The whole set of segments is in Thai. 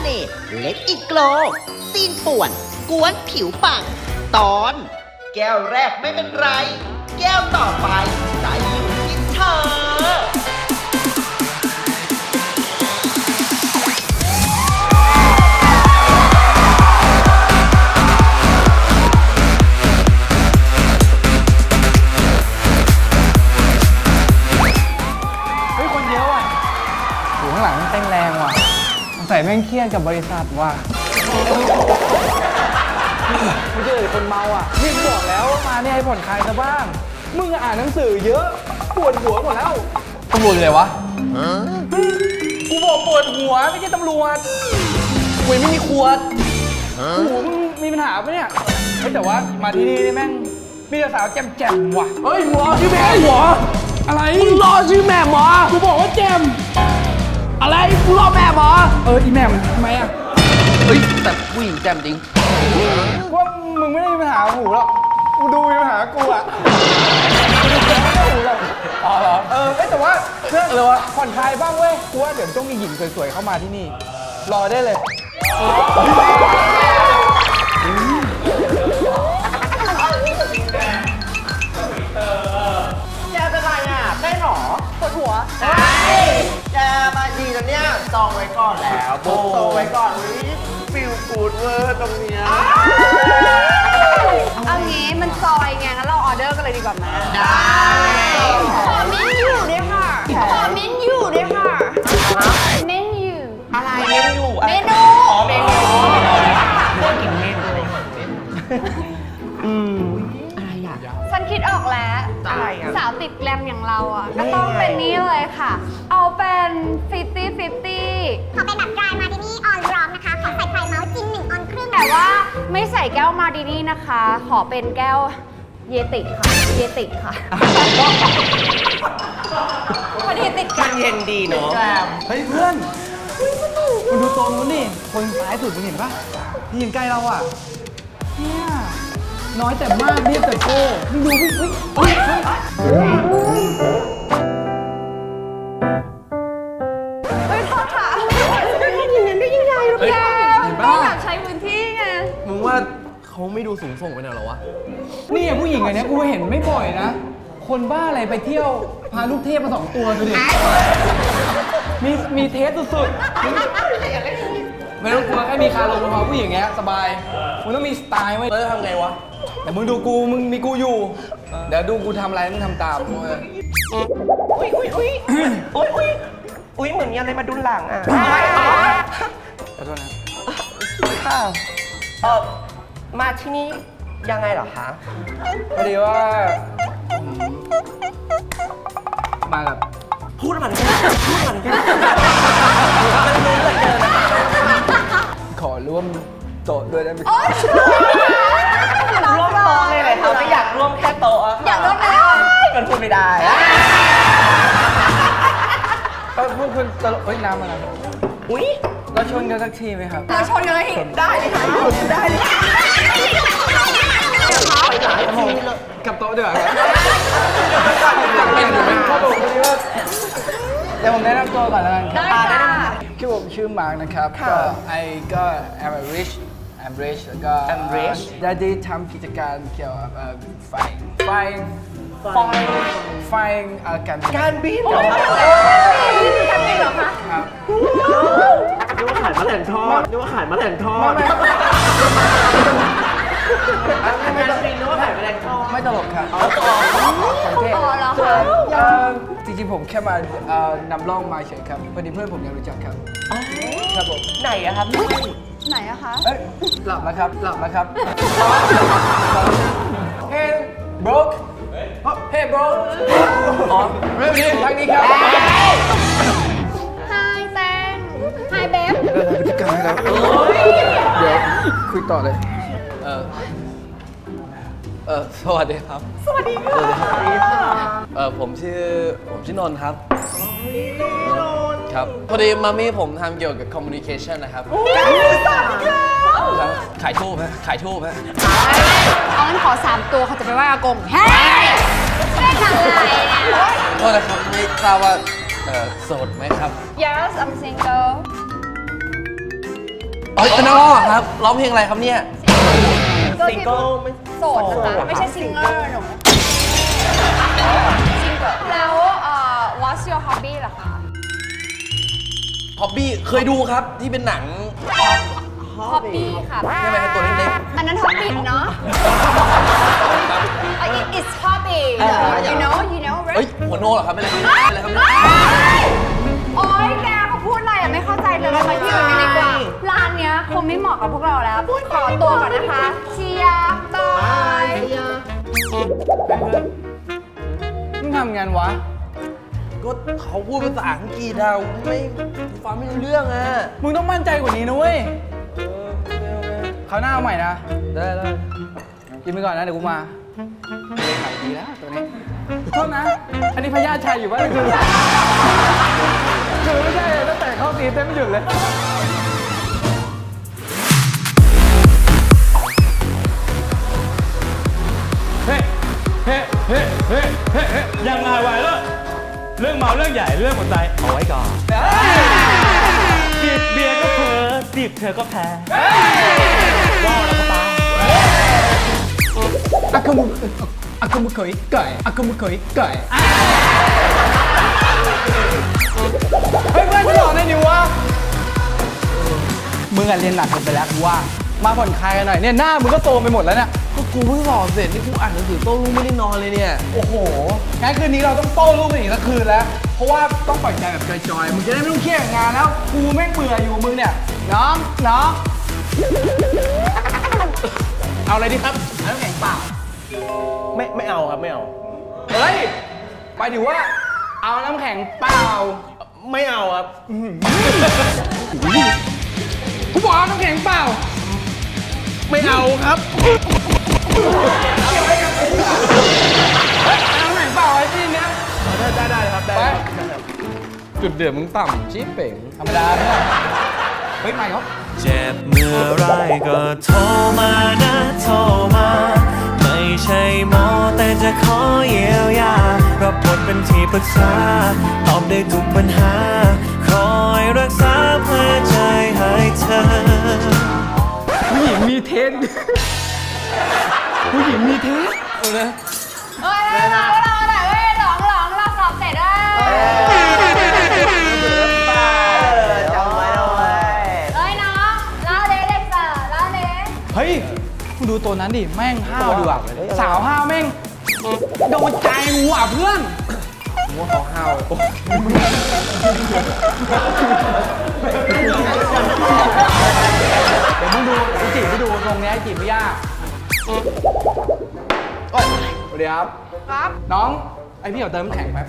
เนตเล็กอีกโกลซีนป่วน กวนผิวปัง ตอน แก้วแรกไม่เป็นไร แก้วต่อไปใจอยู่ที่เธอ แม่งเครียดกับบริษัทว่ะไม่เจอคนเมาอะนี่กูบอกแล้วว่ามาเนี่ยให้ผ่อนคลายซะบ้าง มึงอ่านหนังสือเยอะปวดหัวหมดแล้วตำรวจเลยวะกูบอกปวดหัวไม่ใช่ตำรวจกูยังไม่มีขวดโอ้โหมึงมีปัญหาปะเนี่ยเฮ้ยแต่ว่ามาที่นี่นี่แม่งมีแต่สาวแจ่มๆว่ะเฮ้ยหมอชื่อแม่หมออะไรมึงรอชื่อแม่หมอกูบอกว่าแจ่ม อะไรกูรอแม่หมอ เอออีแม่มทำไมอะเฮ้ยแต่ผู้หญิงแจ่มจริง ว่ามึงไม่ได้มีปัญหาหูหรอกกูดูมีปัญหากูอะอ๋อเหรอเออเอ้ยแต่ว่าเรื่องอะไรวะผ่อนคลายบ้างเว้ยกูว่าเดี๋ยวต้องมีหญิงสวยๆเข้ามาที่นี่ รอได้เลย มาดีแล้วเนี่ยจองไว้ก่อนแล้วบุ๊กโตไว้ก่อนวิฟิลกูดเวอร์ตรงเนี้ยเอางี้มันซอยไงงั้นเราออเดอร์กันเลยดีกว่าไหมได้ขอเมนยูด้วยค่ะขอเมนยูด้วยค่ะเมนยูอะไรเมนูอะเมไรนูอ๋อเมนูเพื่อนกินเมนูอะไรของเมนูอืมอะไรอะฉันคิดออกแล้วอะไรอะสาวติดแกรมอย่างเราอะก็ต้องเป็นนี่เลยค่ะ เอาเป็น50 50 ขอเป็นแบบดรายมาร์ตินี่ออนร็อกนะคะ ขอใส่ไข่เมาส์จินหนึ่งออนครึ่งแต่ว่าไม่ใส่แก้วมาร์ดินี่นะคะ ขอเป็นแก้วเยติค่ะ เยติค่ะพอดีติดกัมันนเย็นดีเนาะ เฮ้ยเพื่อนมึงดูตรงนู้นนี่ คนซ้ายสุดมึงเห็นปะที่ยืนใกล้เราอะ เนี่ย น้อยแต่มากเรียบแต่โก้มึงดูพี่เฮ้ย ไม่ดูสูงส่งไปหน่อยเหรอวะ นี่อะผู้หญิงอันเนี้ยกูเห็นไม่บ่อยนะ คนบ้าอะไรไปเที่ยว พาลูกเทพมาสองตัวดูดิมีมีเทสสุดๆมึงไม่ต้องกลัวแค่มีคาร์ลงมาผู้หญิงเงี้ยสบาย มึงต้องมีสไตล์ไว้ยแล้วจะทำไงวะ แต่มึงดูกู มึงมีกูอยู่ เดี๋ยวดูกูทำอะไรมึงทำตามเว้ยอุ้ยอุ้ยอุ้ยอุ้ยอุ้ยอุ้ยเหมือนมีอะไรมาดุนหลังอะขอโทษนะค่ะเออ มาที่นี่ยังไงเหรอคะพอดีว่าผมมากับพูดมันแค่พูดมันแค่มันรู้เหลือเกินนะคะขอร่วมโต๊ะด้วยได้ไหมร่วมโต๊ะเลยเลยค่ะไม่อยากร่วมแค่โต๊ะอะค่ะอยากร่วมไหมคะมันพูดไม่ได้เออพวกคุณตลกเฮ้ยน้ำอะไรอุ้ย เราชนกันสักทีไหมครับ เราชนกันเลยได้เลยค่ะได้เลยค่ะไปหลายทีเลยกับโต๊ะเดือดครับเป็นอยู่ไหมครับผมพอดีว่าเดี๋ยวผมแนะนำตัวก่อนแล้วกันครับได้ค่ะชื่อผมชื่อมาร์กนะครับก็ไอก็ am a rich I'm rich แล้วก็ I'm rich ได้ได้ทำกิจการเกี่ยวกับไฟไฟฟอยไฟเอ่อการการบินเหรอคะการบินเหรอคะครับ นึกว่าขายมะแรงทอดนึกว่าขายมะแรงทอดไม่ไม่การบินนึกว่าขายมะแรงทอดไม่ตลกครับของเทพต่อเหรอคะเอ่อจริงๆผมแค่มาเอ่อนำร่องมาเฉยครับพอดีเพื่อนผมยังรู้จักครับครับผมไหนอะครับไหนอะคะเอ้ยหลับแล้วครับหลับแล้วครับเฮ้ broke เฮ้ bro อ๋อเรื่องนี้ทางนี้ครับ Hi แตง Hi เบฟเออพฤติกรรมให้แล้วเดี๋ยวคุยต่อเลย เออเออสวัสดีครับ สวัสดีค่ะเออผมชื่อผมชื่อนนท์ครับครับพอดีมามี่ผมทำเกี่ยวกับ communication นะครับครับขายทูบฮะขายทูบฮะเอางั้นขอสามตัวเขาจะไปไหว้อากงเฮ้ยเล่นอะไรเนี่ยโทษนะครับไม่ทราบว่าเออโสดไหมครับ Yes I'm single เอ้ยเป็นนักร้องเหรอครับ ร้องเพลงอะไรครับเนี่ย ซิงเกิลโสดนะคะไม่ใช่ซิงเกอร์หนูซิงเกิลแล้วเอ่อ what's your hobby ล่ะคะ ฮอบบี้เคยดูครับที่เป็นหนัง hobby ค่ะใช่ไหมครับตัวเล็กอันนั้น hobby เนาะ Uh, it's hobby you know you know เอ้ย right หัวโนเหรอครับไม่ได้ครับไม่ได้ครับไม่ได้โอ๊ยแกเขาพูดอะไรอะไม่เข้าใจเลยเรามาที่อื่นกันดีก งไม่เหมาะกับพวกเราแล้ว ขอตัวก่อนนะคะ เชียร์บายมึงทำงานวะ ก็เขาพูดภาษาอังกฤษอะไม่ฟังไม่รู้เรื่องอะมึงต้องมั่นใจกว่านี้นะเว้ยคราวหน้าเอาใหม่นะ ได้ได้กินไปก่อนนะเดี๋ยวกูมาเล่นหนังดีแล้วตัวนี้โทษนะ อันนี้พญาชัยอยู่ป่ะคือคือไม่ใช่ตั้งแต่เข้าตีเต้นไม่หยุดเลย เฮ้เฮ้เฮ้ยังไงไหวแล้วเรื่องเมาเรื่องใหญ่เรื่องหัวใจเอาไว้ก่อนจิบเบียร์ก็เพ้อจิบเธอก็แพ้ว้าวแล้วก็ตายอะคามุอะคามุเคยไก่อะคามุเคยไก่เฮ้ยเพื่อนฉันหล่อในนิววะมึงอะเรียนหนักเกินไปแล้วกูว่า มาผ่อนคลายกันหน่อยเนี่ยหน้ามึงก็โตไปหมดแล้วเนี่ย ก็กูเพิ่งสอบเสร็จนี่กูอ่านหนังสือโต้รุ่งไม่ได้นอนเลยเนี่ย โอ้โหงั้นคืนนี้เราต้องโต้รูปกันอีกสักคืนแล้ว เพราะว่าต้องปล่อยใจแบบจอยๆ มึงจะได้ไม่ต้องเครียดกับงานแล้ว กูแม่งเบื่ออยู่กับมึงเนี่ย น้องน้องเอาอะไรดีครับเอาน้ำแข็งเปล่า ไม่ไม่เอาครับไม่เอา เฮ้ยหมายถึงว่า เอาน้ำแข็งเปล่า ไม่เอาครับกูบอกเอาน้ำแข็งเปล่า ไม่เอาครับ เอาน้ำแข็งเปล่าไอ้ที่เนี้ยได้ได้ได้ครับ ได้ไปครับจุดเดือดมึงต่ำชี้เป่งธรรมดาเนี่ยเฮ้ยใหม่ครับเจ็บเมื่อไรก็โทรมานะโทรมา ไม่ใช่หมอแต่จะขอเยียวยารับบทเป็นที่ปรึกษา ตอบได้ทุกปัญหา คอยรักษาเพื่อใจให้เธอผู้หญิงมีเทสผู้ หญิงมีเทสเฮ้ยเฮ้ยเราเราเราเฮ้ยหลองหลองเราสอบเสร็จแล้วจำไว้เอาไว้เฮ้ยน้องเล่าเด็เด็กเสิร์ฟเล่าเด็เฮ้ยมึงดูตัวนั้นดิ แม่งห้าวดีว่ะสาวห้าวแม่ง โดนใจกูอะเพื่อนว่าเขาห้าวเดี๋ยวมึงดูเดี๋ยวกูจีบให้ดูตรงเนี้ยจีบไม่ยาก โอ้ยสวัสดีครับ ครับน้องไอพี่ขอเติมน้ำแข็งแป๊บ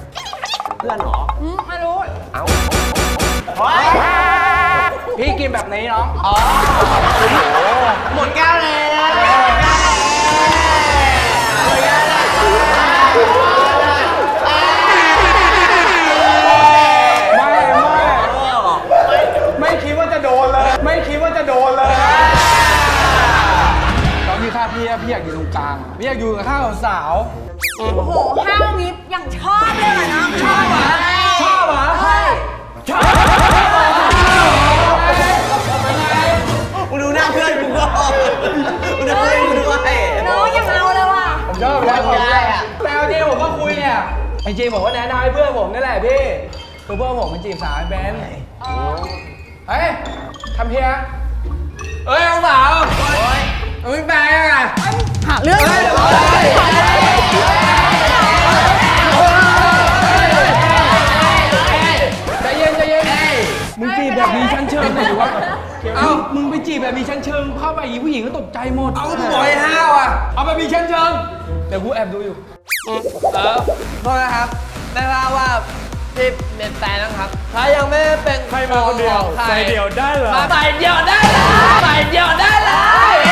อืมไม่รู้พี่กินแบบนี้น้องหมดแก้วเลย อะพี่อยากอยู่ตรงกลางพี่อยากอยู่กับข้าสาวโอ้โหห้าวนี้อย่างชอบเลยเหรอน้องชอบเหรอชอบเหรอใช่มึงดูหน้าเพื่อนกูก่อนมึงดูเพื่อนกูด้วยน้องยังเอาเลยว่ะ ผมชอบแล้วผมได้อะแต่เอาจริงผมก็คุยเนี่ยไอเจบอกว่าแนะนำให้เพื่อนผมนี่แหละพี่คือเพื่อนผมมันจีบสาวไอ้เบนเฮ้ยทำเพีย เรื่องใจเย็นใจเย็นมึงจีบแบบมีชั้นเชิงหน่อยดิวะเอามึงไปจีบแบบมีชั้นเชิงเข้าไปอีผู้หญิงก็ตกใจหมด เอาก็บอกให้ห้าวอะ เอาแบบมีชั้นเชิงเดี๋ยวกูแอบดูอยู่ เออโทษนะครับ ไม่ทราบว่าพี่เป็นแฟนนะครับ ถ้ายังไม่เป็นใครมาคนเดียว ของใครใจเดียวได้เหรอ มาใส่เดียวได้เลยใส่เดียวได้เลย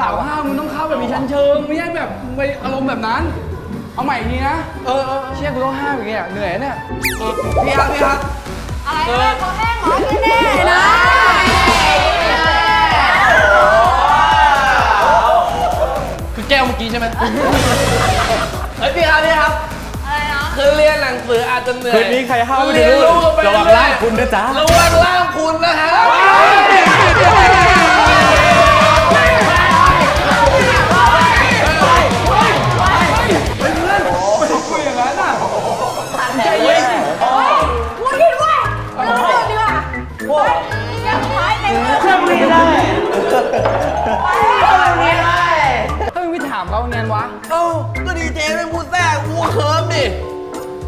สาวห้าวมึงต้องเข้าแบบมีชั้นเชิง ไม่ใช่แบบไปอารมณ์แบบนั้น เอาใหม่อีกทีนะเออเออเชี่ยกูต้องห้ามอย่างเงี้ยเหนื่อยเนี่ยพี่ครับพี่ครับ อะไรนะคอแห้งเหรอแน่ๆนะกี้ใช่ไหมเฮ้ยพี่ครับพี่ครับ อะไรนะ คือเรียนหนังสืออาจจะเหนื่อยคืนนี้ใครห้าวไปเรียนดูรู้ไประวังล่างคุณนะจ๊ะ ระวังล่างคุณนะฮะ ถามเขาไงวะ เอ้าก็ดีเจเป็นพูดแทรกกูเคิร์มดิ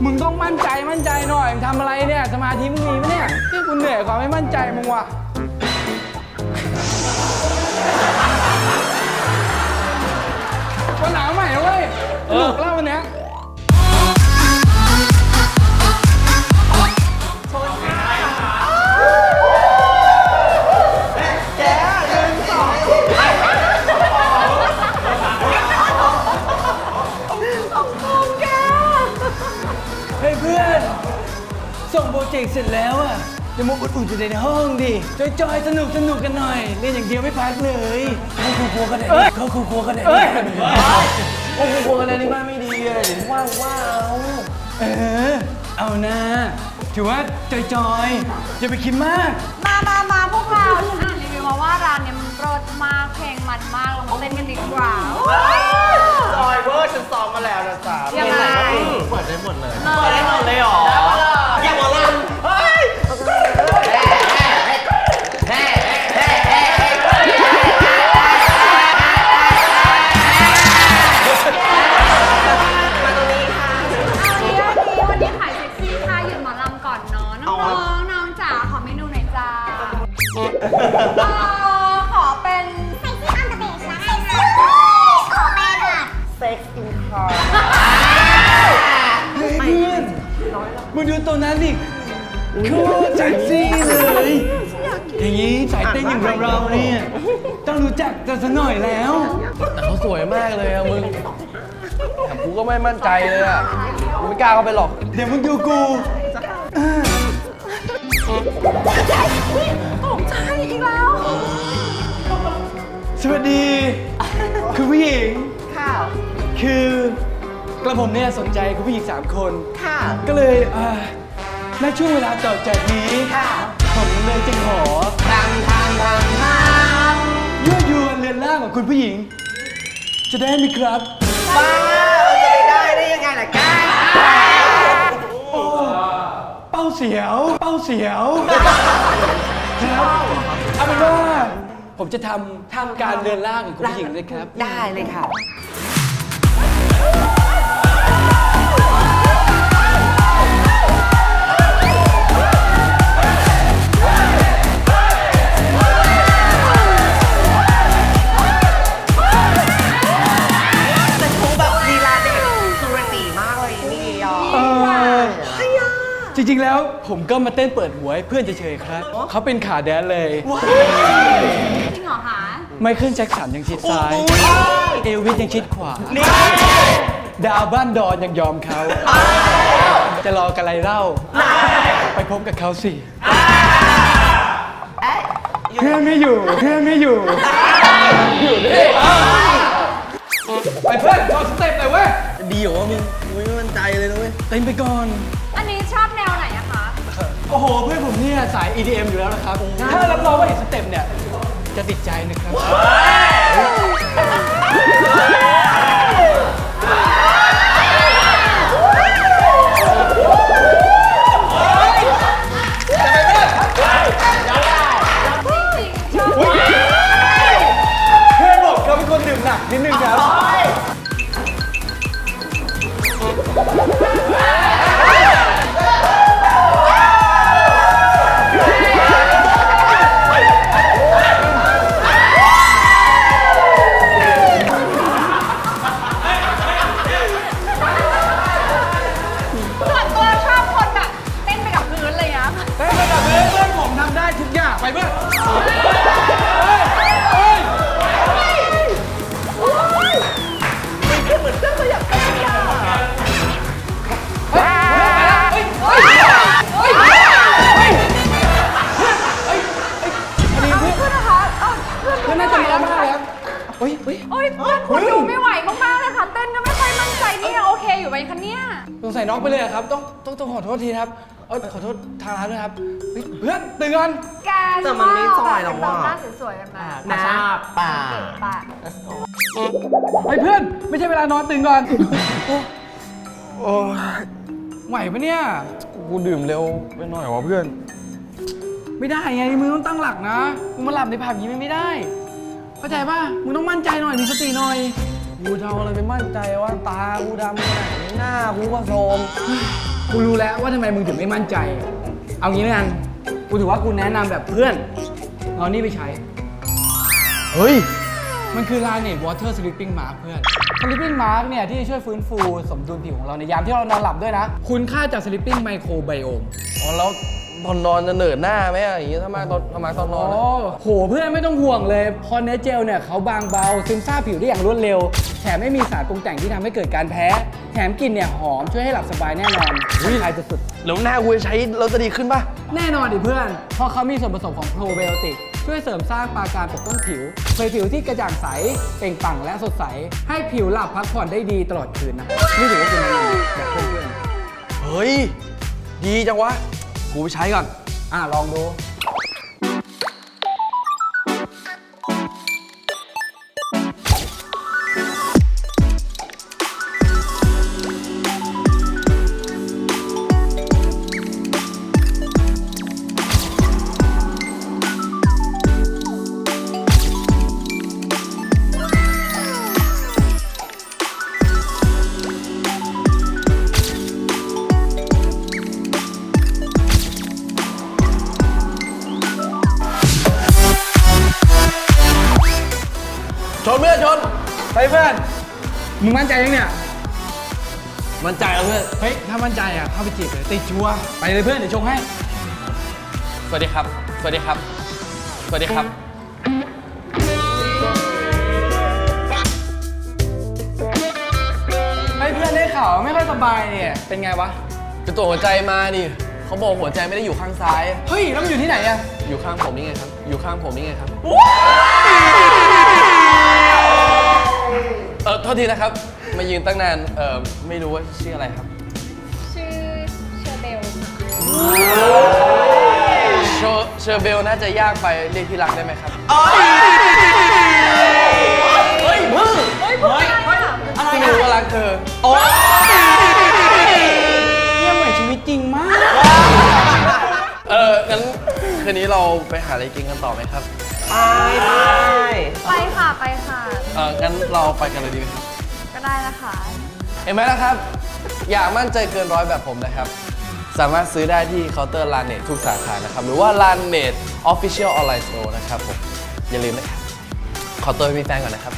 มึงต้องมั่นใจมั่นใจหน่อยมึงทำอะไรเนี่ย สมาธิมึงมีไหมเนี่ยที่กูเหนื่อยกว่าไม่มั่นใจมึงว่ะ วันหลังใหม่นะเว้ยสนุกเล่าวันเนี้ย จกต์เสร็จแล้วอะอย่ามาอุดอุดอยู่ในห้องดิจอยๆสนุกสนุกกันหน่อยเล่นอย่างเดียวไม่พักเลยเขาคูครัวกันไหนเขาคูครัวกันไหนโอ้โหกลัวกันเลยนี่บ้านไม่ดีเลยเดี๋ยวว่างว้าวเออเอานะถือว่าจอยๆอย่าไปคิดมาก มามามาพวกเราฉันอ่านรีวิวมาว่าร้านเนี้ยมันรสมากเพลงมันมากเรามาเต้นกันดีกว่าจอยเวอร์ฉันซ้อมมาแล้วนะจ๊ะยังไงเปิดได้หมดเลยเปิดได้หมดเลยอย่า มึงดูตัวนั้นดิโคตรเซ็กซี่เลย อย่างนี้สายเต้นอย่างเราๆเนี่ยต้องรู้จักกันสักหน่อยแล้ว แต่เขาสวยมากเลยอะมึงแต่กูก็ไม่มั่นใจเลยอะกูไม่กล้าเข้าไปหรอก เดี๋ยวมึงดูกูตกใจอีกแล้ว สวัสดีคือผู้หญิง ค่ะ คือ กระผมเนี่ยสนใจคุณผู้หญิงสามคน ค่ะ ก็เลยอ่าในช่วงเวลาต่อจากนี้ค่ะ ผมเลยจึงขอทางทางทางทางยั่วยวนเรือนร่างของคุณผู้หญิง จะได้ไหมครับ บ้าจะไปได้ได้ยังไงล่ะก้าเป้าเสียว เป้าเสียวครับเอาเป็นว่าผมจะทำทำการเรือนร่างของคุณผู้หญิงเลยครับ ได้เลยค่ะแริง ๆ แล้วผมก็มาเต้นเปิดหัวให้เพื่อนเฉยๆครับ เขาเป็นขาแดนเลย จริงเหรอคะไมเคิลแจ็คสันยังชิดซ้าย เอลวิสยังชิดขวา ดาวบ้านดอนยังยอมเขา จะรอกันไรเล่า ไปพบกับเขาสิเพื่อนไม่อยู่เพื่อนไม่อยู่อยู่ดิไปเพื่อนโชว์สเต็ปหน่อยเว้ย ดีเหรอวะมึงกูไม่มั่นใจเลยนะเว้ย เต้นไปก่อน โอ้โห เพื่อนผมเนี่ยสาย EDM อยู่แล้วนะครับ ถ้ารับรองว่าเห็นสเต็ปเนี่ย จะติดใจนะครับ เพื่อนบอกเขาเป็นคนดื่มหนักนิดนึงครับ อันนี้เพื่อนเพื่อนน่าจะร้องมากครับเฮ้ยเฮ้ยโอ๊ยเพื่อนคุณดูไม่ไหวมากๆเลยค่ะ เต้นก็ไม่ค่อยมั่นใจนี่โอเคอยู่ไหมคะเนี่ย สงสัยน็อกไปเลยอะครับ ต้องต้องต้องขอโทษทีนะครับเออขอโทษทางร้านด้วยครับเฮ้ยเพื่อนตื่นก่อน แกแต่มันไม่จอยหรอกว่าว่ะหน้าสวยๆกันมาหน้าป่า เก๋ปะเฮ้ยเพื่อนไม่ใช่เวลานอนตื่นก่อน โอ้ยไหวปะเนี่ย กูดื่มเร็วไปหน่อยวะเพื่อน ไม่ได้ไงมึงต้องตั้งหลักนะมึงมาหลับในผับอย่างนี้มันไม่ได้ เข้าใจป่ะมึงต้องมั่นใจหน่อยมีสติหน่อยกูจะเอาอะไรไปมั่นใจว่าตากูดำขนาดนี้หน้ากูก็โทรมกูรู้แล้วว่าทำไมมึงถึงไม่มั่นใจ เอางี้แล้วกันกูถือว่ากูแนะนำแบบเพื่อนเอานี่ไปใช้ เฮ้ย มันคือ l a n e t Water Sleeping Mask เพื่อน Sleeping Mask เนี่ยที่จะช่วยฟื้นฟูสมดุลผิวของเราในยามที่เรานอนหลับด้วยนะ คุณค่าจาก Sleeping Microbiome อ๋อแล้ว ตอนนอนจะเหนิดหน้าไหมอะอย่างงี้ถ้ามาตอนถ้ามาตอนนอนโอ้อะ โหเพื่อนไม่ต้องห่วงเลยเพอเนื้อเจลเนี่ยเขาบางเบา ซึมซาบผิวได้อย่างรวดเร็ว แถมไม่มีสารปรุงแต่งที่ทำให้เกิดการแพ้ แถมกลิ่นเนี่ยหอมช่วยให้หลับสบายแน่นอนใครจะสุดแล้วหน้ากูจะใช้เราจะดีขึ้นป่ะแน่นอนดิเพื่อน เพราะเขามีส่วนผสมของโปรไบโอติก ช่วยเสริมสร้างปราการปกป้องผิวเผยผิวที่กระจ่างใส เปล่งปลั่งและสดใส ให้ผิวหลับพักผ่อนได้ดีตลอดคืนนะ นี่ถือว่าเป็นแนะนำแบบเพื่อนเฮ้ย ดีจังวะ กูไปใช้ก่อน อะลองดู เข้าไปจีบเลยติดชัวร์ไปเลยเพื่อนเดี๋ยวชงให้ สวัสดีครับ สวัสดีครับ สวัสดีครับ ให้เพื่อนได้ข่าวไม่ค่อยสบายเนี่ย เป็นไงวะไปตรวจหัวใจมานี่เขาบอกหัวใจไม่ได้อยู่ข้างซ้าย เฮ้ยแล้วมันอยู่ที่ไหนอะอยู่ข้างผมนี่ไงครับ อยู่ข้างผมนี่ไงครับ เออโทษทีนะครับ มายืนตั้งนาน เออไม่รู้ว่าชื่ออะไรครับ เชอร์เชอร์เบลน่าจะยากไปเรียกที่รักได้ไหมครับเฮ้ยพูดอะไรอะที่รู้ว่ารักเธอเนี่ยเหมือนชีวิตจริงมาก เอองั้นคืนนี้เราไปหาอะไรกินกันต่อไหมครับไปค่ะไปค่ะ เอองั้นเราไปกันเลยดีไหมครับ ก็ได้นะคะ เห็นไหมล่ะครับ อยากมั่นใจเกินร้อยแบบผมนะครับ สามารถซื้อได้ที่เคาน์เตอร์ลานเนตทุกสาขานะครับ หรือว่าลานเนตออฟฟิเชียลออนไลน์สโตร์นะครับผม อย่าลืมนะครับ ขอตัวไปมีแฟนก่อนนะครับ